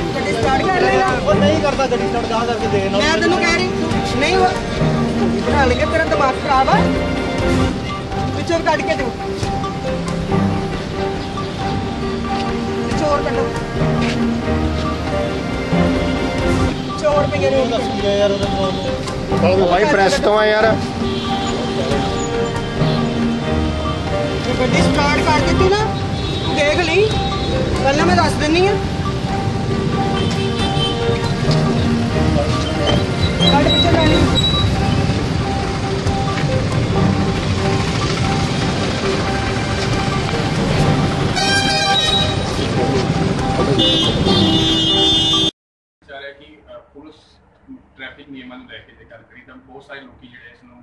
ਤਾਂ ਕਰਕੇ ਦੇ ਨਾਲ ਮੈਂ ਤੈਨੂੰ ਕਹਿ ਰਹੀ ਨਹੀਂ ਉਹ ਰਲ ਕੇ ਤੇਰਾ ਦਿਮਾਗ ਖਰਾਬ ਆ। ਵਿੱਚੋਂ ਕੱਢ ਕੇ ਦਿਓ ਚੋਰ ਕੱਢੋ। ਚੋਰ ਪਈਏ ਨੇ। ਦੱਸ ਕੀ ਆ ਯਾਰ ਉਹਦੇ ਕੋਲ ਉਹ ਭਾਈ ਪ੍ਰੈਸ ਤੋਂ ਆ ਯਾਰ। ਜੇ ਗੱਡੀ ਸਟਾਰਟ ਕਰ ਦਿੱਤੀ ਨਾ ਦੇਖ ਲਈ। ਪਹਿਲਾਂ ਮੈਂ ਦੱਸ ਦਿੰਨੀ ਆ। ਟ੍ਰੈਫਿਕ ਨਿਯਮਾਂ ਨੂੰ ਲੈ ਕੇ ਜੇ ਗੱਲ ਕਰੀ ਤਾਂ ਬਹੁਤ ਸਾਰੇ ਲੋਕੀ ਜਿਹੜੇ ਇਸ ਨੂੰ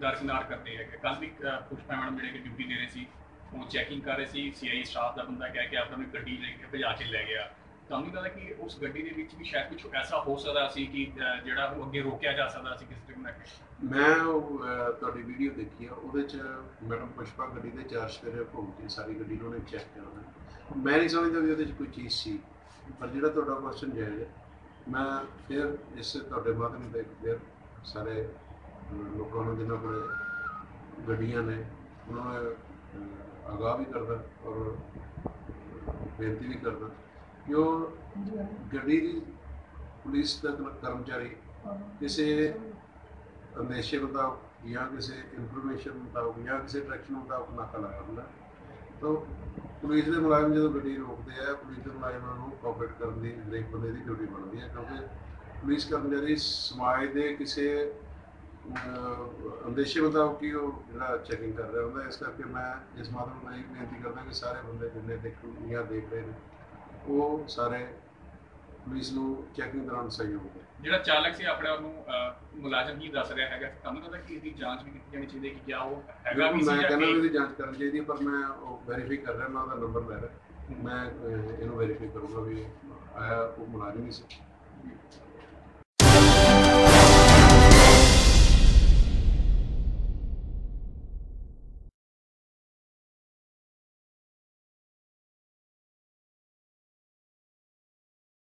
ਦਰਸ਼ਨਾਰ ਕਰਦੇ ਹੈਗੇ। ਕੱਲ ਵੀ ਪੁਸ਼ਪਾ ਮੈਡਮ ਜਿਹੜੇ ਕਿ ਡਿਊਟੀ ਦੇ ਰਹੇ ਸੀ, ਉਹ ਚੈਕਿੰਗ ਕਰ ਰਹੇ ਸੀ ਸੀਆਈ ਸਟਾਫ ਦਾ ਬੰਦਾ ਕਹਿ ਕੇ ਆਪਣਾ ਨੂੰ ਗੱਡੀ ਲੈ ਕੇ ਭਜਾ ਕੇ ਲੈ ਗਿਆ। ਤੁਹਾਨੂੰ ਨਹੀਂ ਲੱਗਦਾ ਕਿ ਉਸ ਗੱਡੀ ਦੇ ਵਿੱਚ ਵੀ ਸ਼ਾਇਦ ਕੁਝ ਐਸਾ ਹੋ ਸਕਦਾ ਸੀ ਕਿ ਜਿਹੜਾ ਉਹ ਅੱਗੇ ਰੋਕਿਆ ਜਾ ਸਕਦਾ ਸੀ ਕਿਸੇ ਤਰੀਕੇ ਨਾਲ ਮੈਂ ਤੁਹਾਡੀ ਵੀਡੀਓ ਦੇਖੀ ਆ, ਉਹਦੇ ਚ ਮੈਡਮ ਪੁਸ਼ਪਾ ਗੱਡੀ ਦੇ ਚਾਰ ਸਵੇਰੇ ਘੁੰਮਦੀ ਸਾਰੀ ਗੱਡੀ ਨੂੰ ਉਹਨੇ ਚੈੱਕ ਕਰਨਾ ਮੈਂ ਨਹੀਂ ਸਮਝਦਾ ਵੀ ਉਹਦੇ ਚ ਕੋਈ ਚੀਜ਼ ਸੀ, ਪਰ ਜਿਹੜਾ ਤੁਹਾਡਾ ਕੁਐਸਚਨ ਜਾਇਜ਼ ਹੈ ਮੈਂ ਫਿਰ ਇਸ ਤੁਹਾਡੇ ਮਾਧਿਅਮ ਤੇ ਫਿਰ ਸਾਰੇ ਲੋਕਾਂ ਨੂੰ ਜਿਨ੍ਹਾਂ ਕੋਲ ਗੱਡੀਆਂ ਨੇ, ਉਹਨਾਂ ਨੂੰ ਆਗਾਹ ਵੀ ਕਰਦਾ ਔਰ ਬੇਨਤੀ ਵੀ ਕਰਦਾ ਕਿ ਉਹ ਗੱਡੀ ਦੀ ਪੁਲਿਸ ਦਾ ਕਰਮਚਾਰੀ ਕਿਸੇ ਅੰਦੇਸ਼ੇ ਮੁਤਾਬਕ ਜਾਂ ਕਿਸੇ ਇਨਫੋਰਮੇਸ਼ਨ ਮੁਤਾਬਕ ਜਾਂ ਕਿਸੇ ਡਾਇਰੈਕਸ਼ਨ ਮੁਤਾਬਕ ਨਾਕਾ ਲਾ ਹੁੰਦਾ ਤਾਂ ਪੁਲਿਸ ਦੇ ਮੁਲਾਜ਼ਮ ਜਦੋਂ ਗੱਡੀ ਰੋਕਦੇ ਆ, ਪੁਲਿਸ ਦੇ ਮੁਲਾਜ਼ਮਾਂ ਨੂੰ ਕੋਆਪਰੇਟ ਕਰਨ ਦੀ, ਹਰੇਕ ਬੰਦੇ ਦੀ ਡਿਊਟੀ ਬਣਦੀ ਹੈ ਕਿਉਂਕਿ ਪੁਲਿਸ ਕਰਮਚਾਰੀ ਸਮਾਜ ਦੇ ਕਿਸੇ ਅੰਦੇਸ਼ੇ ਮੁਤਾਬਕ ਹੀ ਉਹ ਜਿਹੜਾ ਚੈਕਿੰਗ ਕਰ ਰਿਹਾ ਹੁੰਦਾ। ਇਸ ਕਰਕੇ ਮੈਂ ਇਸ ਮਾਧਿਅਮ ਨਾਲ ਇਹ ਬੇਨਤੀ ਕਰਦਾ ਕਿ ਸਾਰੇ ਬੰਦੇ ਜਿੰਨੇ ਦੇਖਣ ਜਾਂ ਦੇਖ ਰਹੇ ਨੇ, ਉਹ ਸਾਰੇ ਪੁਲਿਸ ਨੂੰ ਚੈਕਿੰਗ ਦੌਰਾਨ ਸਹਿਯੋਗ ਦੇਣ ਜਿਹੜਾ ਚਾਲਕ ਸੀ ਆਪਣੇ ਆਪ ਨੂੰ ਅ, ਮੁਲਾਜ਼ਮ ਹੀ ਦੱਸ ਰਿਹਾ ਹੈਗਾ। ਤੁਹਾਨੂੰ ਲੱਗਦਾ ਕਿ ਇਹਦੀ ਜਾਂਚ ਵੀ ਕੀਤੀ ਜਾਣੀ ਚਾਹੀਦੀ ਹੈ ਕਿ ਕਿਆ ਉਹ ਹੈਗਾ ਵੀ ਸੀ ਮੈਂ ਕਹਿੰਦਾ ਇਹਦੀ ਜਾਂਚ ਕਰਨੀ ਚਾਹੀਦੀ ਹੈ ਪਰ ਮੈਂ ਉਹ ਵੈਰੀਫਾਈ ਕਰ ਰਿਹਾ ਮੈਂ ਉਹਦਾ ਨੰਬਰ ਲੈ ਰਿਹਾ। ਮੈਂ ਇਹਨੂੰ ਵੈਰੀਫਾਈ ਕਰੂੰਗਾ ਵੀ ਆਇਆ ਉਹ ਮੁਲਾਜ਼ਮ ਹੀ ਸੀ।